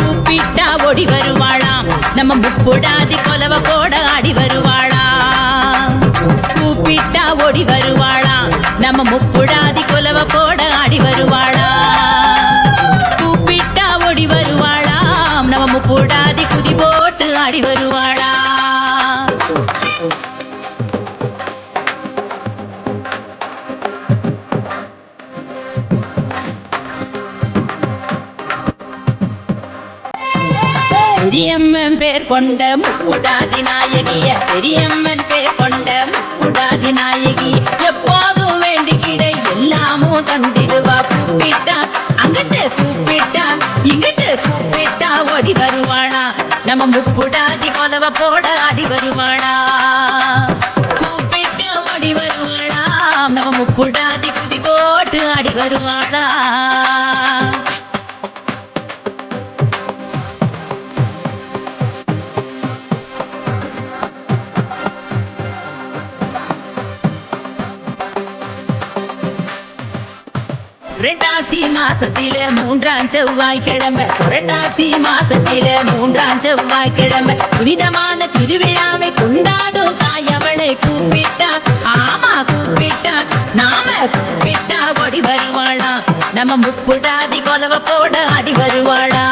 கூப்பிட்டா ஓடி வருவாளாம். நம்ம முப்புடாதி கொலவ போட ஆடி வருவாளாம். கூப்பிட்டா ஓடி வருவாளாம். நம்ம முப்புடாதி கொலவ போட ஆடி வருவாளாம். கூப்பிட்டா ஓடி வருவாளாம். நம்ம முப்புடாதி குதி போட்டு ஆடி வருவாளாம். பெரியம்மன் பேர் கொண்ட முக்குடாதி நாயகிய பெரியம்மன் பேர் கொண்ட முக்குடாதி நாயகி எப்போதும் வேண்டிக்கிட எல்லாமும் தந்திடுவா. கூப்பிட்டா அங்கிட்டு கூப்பிட்டா இங்கிட்டு கூப்பிட்டா ஓடி வருவானா நம்ம முக்குடாதி கொலவ போட ஆடி வருவானா கூப்பிட்டு ஓடி வருவானா நம்ம முக்குடாதி குதி போட்டு ஆடி வருவானா மாசத்தில மூன்றாம் செவ்வாய்க்கிழமை. புரட்டாசி மாசத்தில மூன்றாம் செவ்வாய்க்கிழமை. புனிதமான திருவிழாவை கொண்டாடும் தாயவளை கூப்பிட்டா ஆமா கூப்பிட்டா நாம கூப்பிட்டா ஓடி வருவாளா. நம்ம முப்புடாதி கொலவ போட ஆடி வருவாளா.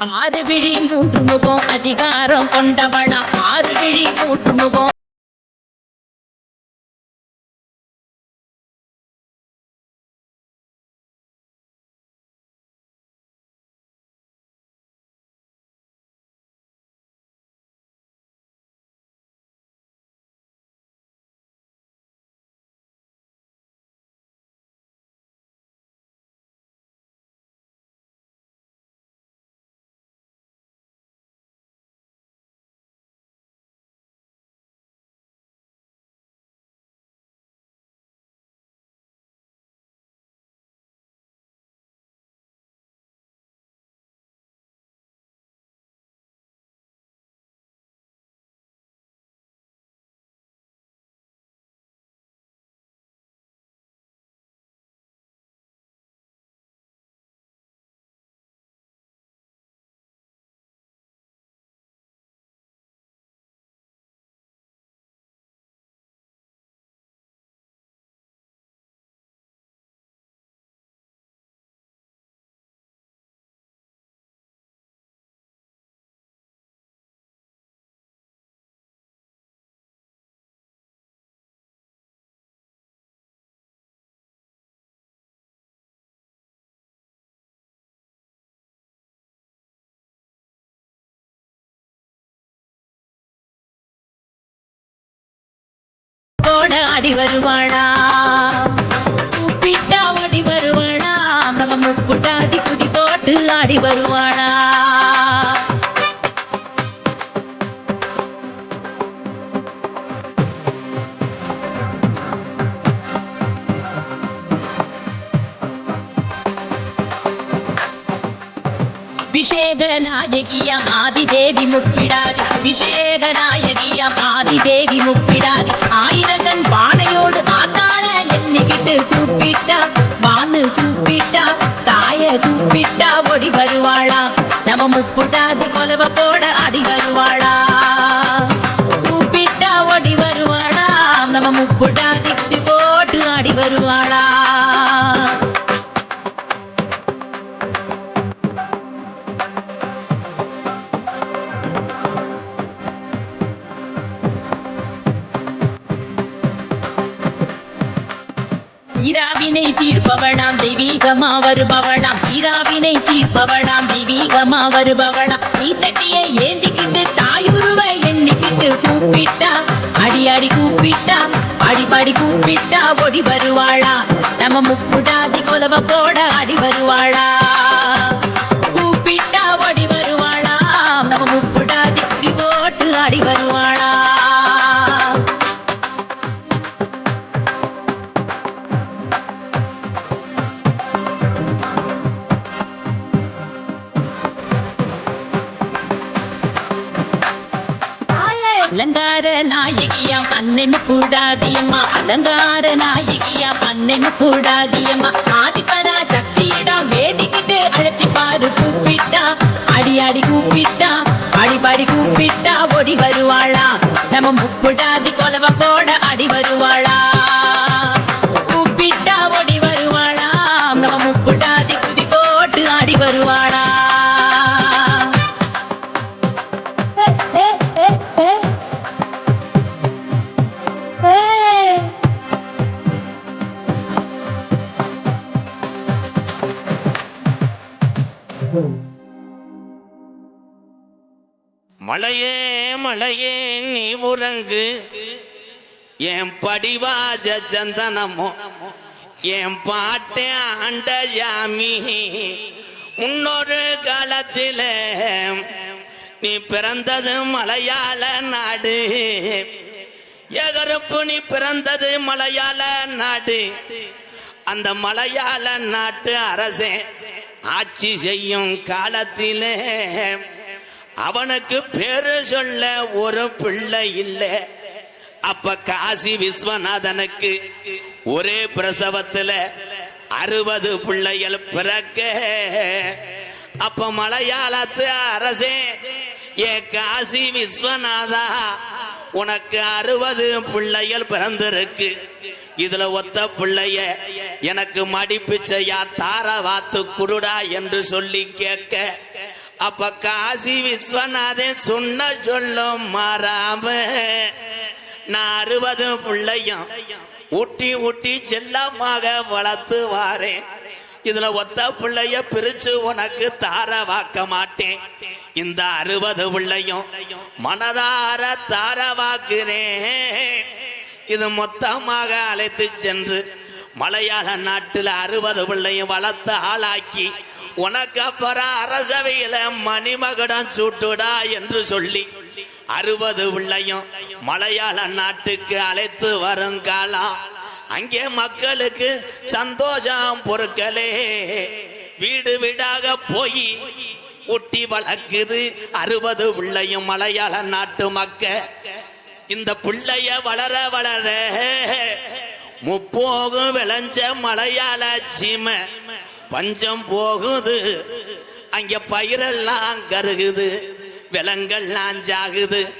ஆறு விழி மூன்று முகம் அதிகாரம் கொண்டவளா ஆறு விழி மூன்று முகம் ஓடி வருவாளாம் வருவாளா? கூப்பிட்டா ஓடி வருவாளாம் நம்ம முப்புட்டாதி குதி போட்டு ஆடி வருவாளா? அபிஷேக நாயகிய ஆதிதேவி முப்பிடாது. அபிஷேக நாயகிய ஆதிதேவி முப்பிடாதி. ஆயிரங்கன் பானையோடு ஆத்தாள எண்ணிக்கிட்டு கூப்பிட்டா வானு கூப்பிட்டா தாய கூப்பிட்டா ஓடி வருவாளா? நம்ம முப்புடாதி கொலவ போட அடி வருவாளா? கூப்பிட்டா ஓடி வருவாளா? நம்ம முப்புடாதி போட்டு ஆடி வருவாளா? இராவினை தீர்ப்பவளாம் தெய்வீகமா வருபவளாம். இராவினை தீர்ப்பவளாம் தெய்வீகமா வருபவளாம். சட்டியை ஏந்திக்கிட்டு தாயுருவை எண்ணிக்கிட்டு கூப்பிட்டா அடி அடி கூப்பிட்டா அடி கூப்பிட்டா ஒடி வருவாளா? நம்ம முப்புடாதி கொலவ போட அடி வருவாளா? கூப்பிட்டா ஒடி வருவாளா? நம்ம முப்புடாதி குடி போட்டு அடி வருவாளா? நாயகியாம் அன்னை கூடாதியம்மா. அலங்கார நாயகியாம் அன்னை கூடாதியம்மா. ஆதிபரா சக்தியிடம் வேண்டிக்கிட்டு அழைச்சி பாரு கூப்பிட்டா. அடி அடி கூப்பிட்டா. அடிபாடி கூப்பிட்டா. ஓடி வருவாளா. நம்ம முப்புடாதி கொலவ போட மலையே மலையே நீ உறங்கு. என் படிவாஜ சந்தனமோ என் பாட்டே ஆண்ட யாமி முன்னொரு காலத்தில நீ பிறந்தது மலையாள நாடு. எகருப்பு நீ பிறந்தது மலையாள நாடு. அந்த மலையாள நாட்டு அரசே ஆட்சி செய்யும் காலத்திலே அவனுக்கு பேரு சொல்ல ஒரு பிள்ளை இல்லை. அப்ப காசி விஸ்வநாதனுக்கு ஒரே பிரசவத்துல அறுபது பிள்ளைகள் பிறக்க. அப்ப மலையாளத்து அரசே ஏ காசி விஸ்வநாதா உனக்கு அறுபது பிள்ளைகள் பிறந்திருக்கு. இதுல ஒத்த பிள்ளைய எனக்கு மடிப்பிச்சையா தார வாத்து குடுடா என்று சொல்லி கேட்க அப்ப காசி விஸ்வநாதன் சொன்ன சொல்லும் மாறாம நான் அறுபது பிள்ளையும் ஊட்டி ஊட்டி செல்லமாக வளர்த்து வாரேன். இதுல ஒத்த பிள்ளைய பிரிச்சு உனக்கு தார வாக்க மாட்டேன். இந்த அறுபது பிள்ளையும் மனதார தார வாக்குறேன் இது மொத்தமாக அழைத்து சென்று மலையாள நாட்டில் அறுபது பிள்ளையும் வளர்த்து ஆளாக்கி உனக்கு அப்புறம் அரசவையில மணிமகுடம் சூட்டுடா என்று சொல்லி அறுபது பிள்ளையும் மலையாள நாட்டுக்கு அழைத்து வரும் காலம். அங்கே மக்களுக்கு சந்தோஷம் பொருட்களே. வீடு வீடாக போய் ஊட்டி வளர்க்குது அறுபது பிள்ளையும் மலையாள நாட்டு மக்க இந்த பிள்ளைய வளர வளர முப்போகும் விளைஞ்ச மலையாள சீமை. பஞ்சம் போகுது. அங்க பயிரெல்லாம் கருகுது. விலங்கெல்லாம் ஜாகுது.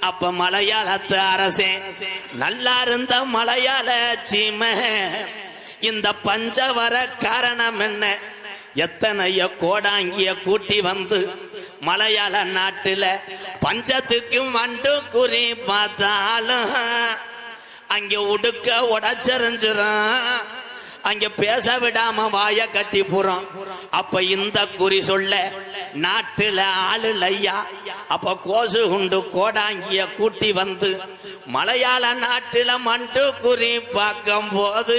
அப்ப மலையாளத்து அரசே நல்லா இருந்த மலையாள சீமை. இந்த பஞ்ச வர காரணம் என்ன? எத்தனைய கோடாங்கிய கூட்டி வந்து மலையாள நாட்டுல பஞ்சத்துக்கும் மண்டு குறி பார்த்தாலும் அங்க உடுக்க உடச்சரிஞ்சிரும் அங்க பேச விடாம வாய கட்டி போறோம் அப்ப இந்த குறி சொல்ல நாட்டுல ஆளு ஐயா. அப்ப கோசு குண்டு கோடாங்கிய கூட்டி வந்து மலையாள நாட்டுல மண்டு குறி பார்க்கும் போது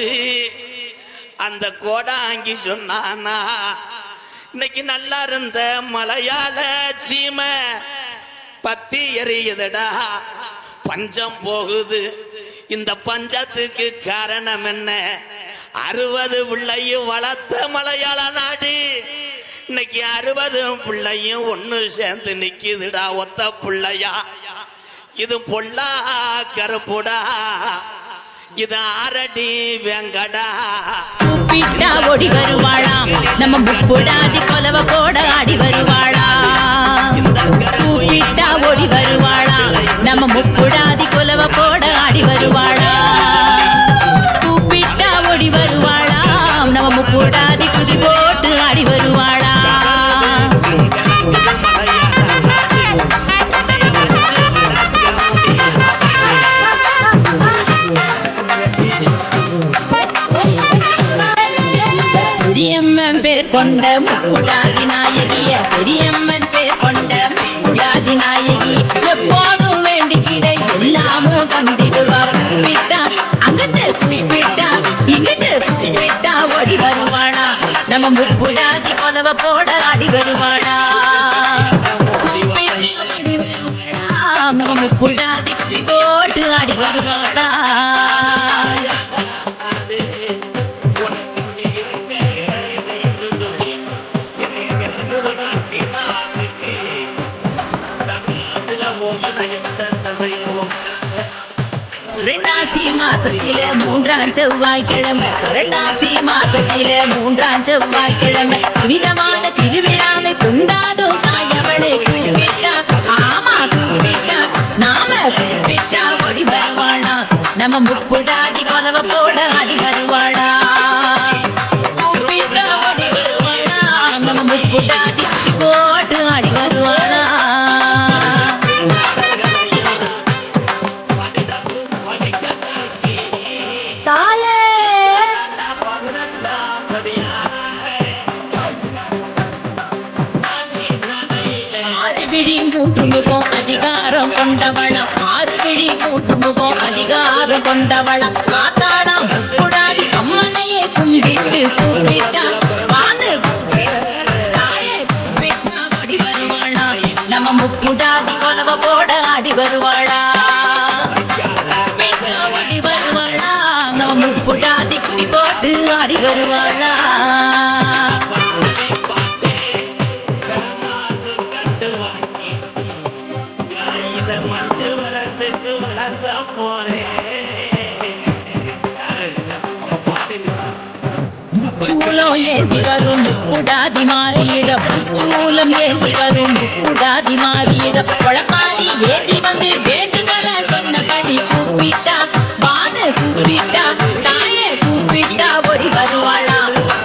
அந்த கோடாங்கி சொன்னானா இன்னைக்கு நல்லா இருந்த மலையாள சீமை பத்தி எரியுதுடா. பஞ்சம் போகுது. இந்த பஞ்சத்துக்கு காரணம் என்ன? அறுபது பிள்ளையும் வளர்த்த மலையாள நாடு. இன்னைக்கு அறுபது பிள்ளையும் ஒன்னு சேர்ந்து நிக்குதுடா ஒத்த பிள்ளையா? இது பொல்லா கருப்புடா. இது ஆரடி வெங்கடா. ஓடி வருவாளாம். நம்ம முக்குடாதி கொலவ போட ஆடி வருவாளா கூப்பிட்டா ஓடி வருவாளா? நம்ம முப்புடாதி கொலவ போட ஆடி வருவாளா? கூப்பிட்டா ஓடி வருவாளா? நம்ம முப்புடாதி குதி போட்டு ஆடி வருவாளா? பெரியம்மன் பேர் கொண்ட முப்புடாதினா நம்ம முக்குடாதி கொலவ போட ஆடி வருவாளா, நம்ம குதி போட்டு ஆடி வருவாளா? மாசத்தில மூன்றாம் செவ்வாய்க்கிழமை புரட்டாசி மாசத்தில மூன்றாம் செவ்வாய்க்கிழமை. விதமான திருவிழாவை கொண்டாடும் தாயவளை கூப்பிட்டா ஆமா கூப்பிட்டா நாம கூப்பிட்டா ஓடி பரவானா நம்ம முப்புடாதி கொலவ போ அதிகாரம் கொண்டவளம். காத்தாடாம். முப்புடாதி அம்மனையே கும்பிட்டு கூப்பிட்டா வான்னு அடி வருவாளா? நம்ம முக்குடாதி கொலவ போட அடி வருவாளா? அடி வருவாளா? நம்ம முக்குடாதி குடி போட்டு அடி வருவாளா? ஏந்தி வரும் முக்குடாதி மாறியிடம். சூலம் ஏந்தி வரும் முக்குடாதி மாறியிடம். கொளப்பாரி ஏந்தி வந்து வேண்டுதல சொன்னபடி கூப்பிட்டா பானு கூப்பிட்டா தாயே கூப்பிட்டா ஓடி வருவாளா?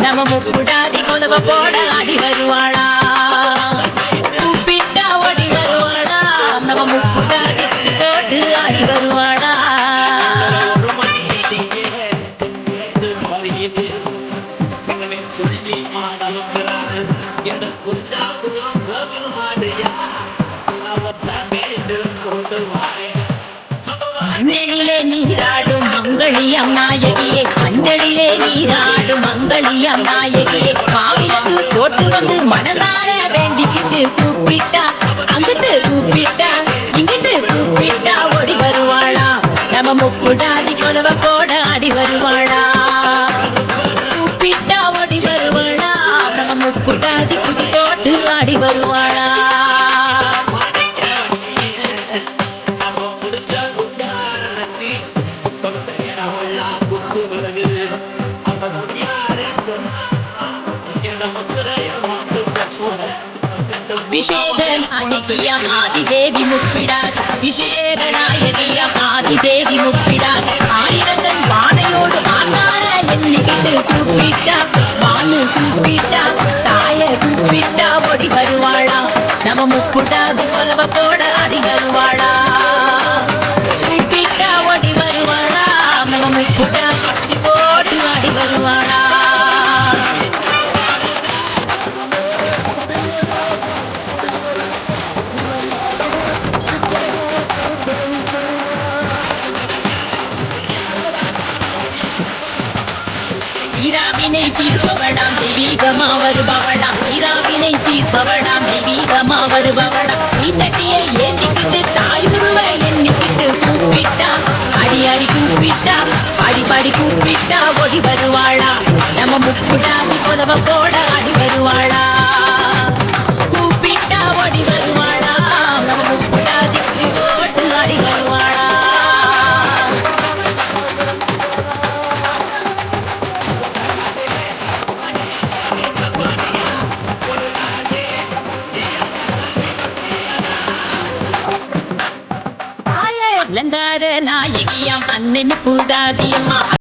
நம்ம முக்குடாதி கொலவ போட ஆடி வருவாளா? கூப்பிட்டா ஓடி வருவாளா? நம்ம முக்குடாதி போட்டு ஆடி வருவாளா? Yeah. மங்களியம் நாயகியே மஞ்சளிலே நீராடும் மங்களியம் நாயகியே. மாவிலக்கு போட்டு வந்து மனதார வேண்டிக்கிட்டு கூப்பிட்டா அங்கிட்டு கூப்பிட்டா இங்கிட்டு கூப்பிட்டா ஓடி வருவாளா. நம்ம முப்புடாதி கொலவ கோட ஆடி வருவாளா. கூப்பிட்டா ஓடி வருவாளா. நம்ம முப்புடாதி குதி போட்டு ஆடி வருவாளா. நாயகியம் ஆதிதேவி முப்பிடார் அபிஷேக நாயகியம் ஆதிதேவி முப்பிடார் ஆயிரங்கள் வானையோடு ஆட்டார எண்ணிக்கிட்டு கூப்பிட்டா வானு கூப்பிட்டா தாய கூப்பிட்டா ஒடி வருவாளா நம முப்புட்டாது கொலவ போட அடி வருவாளா ஈராவினை தீர்ப்பவளாம் தெய்வீகமா வருபவளாம் ஈராவினை தீர்ப்பவளாம் தெய்வீகமா வருபவளாம் வீட்டட்டியை ஏற்றிக்கிட்டு தாய் உருவ எண்ணிக்கிட்டு கூப்பிட்டா அடி அடி கூப்பிட்டா படி பாடி கூப்பிட்டா ஓடி வருவாளா? நம்ம முக்குடாதி புதவ போட அடி வருவாளா?